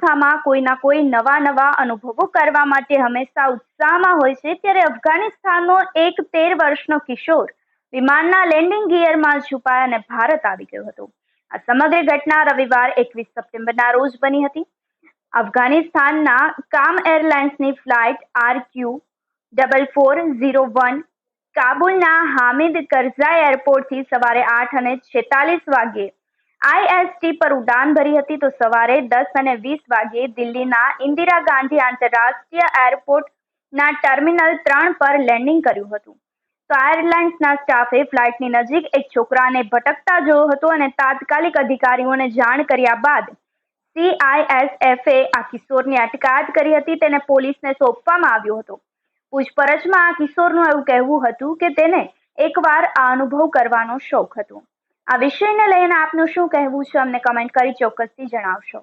અવસ્થામાં કોઈના કોઈ નવા નવા અનુભવો કરવા માટે હંમેશા ઉત્સાહમાં હોય છે, ત્યારે અફઘાનિસ્તાનનો એક તેર વર્ષનો કિશોર વિમાનના લેન્ડિંગ ગિયરમાં છુપાય અને ભારત આવી ગયો હતો. આ સમગ્ર ઘટના રવિવાર એકવીસ સપ્ટેમ્બરના રોજ બની હતી. અફઘાનિસ્તાનના કામ એરલાઇન્સની flight R Q double four zero one કાબુલના Hamid Karzai એરપોર્ટથી સવારે આઠ અને છેતાલીસ વાગ્યે આઈએસટી પર ઉડાન ભરી હતી તો સવારે દસ અને વીસ વાગ્યે દિલ્હીના ઇન્દિરા ગાંધી આંતરરાષ્ટ્રીય એરપોર્ટના ટર્મિનલ ત્રણ પર લેન્ડિંગ કર્યું હતું. તો એરલાઇન્સના સ્ટાફે ફ્લાઇટની નજીક એક છોકરાને ભટકતા જોયો હતો અને તાત્કાલિક અધિકારીઓને જાણ કર્યા બાદ સીઆઈએસએફએ આ કિશોરની અટકાયત કરી હતી, તેને પોલીસને સોંપવામાં આવ્યો હતો. પૂછપરછમાં આ કિશોરનું એવું કહેવું હતું કે તેને એકવાર આ અનુભવ કરવાનો શોખ હતો. આ વિષયને લઈને આપનું શું કહેવું છે અમને કમેન્ટ કરી ચોક્કસથી જણાવશો.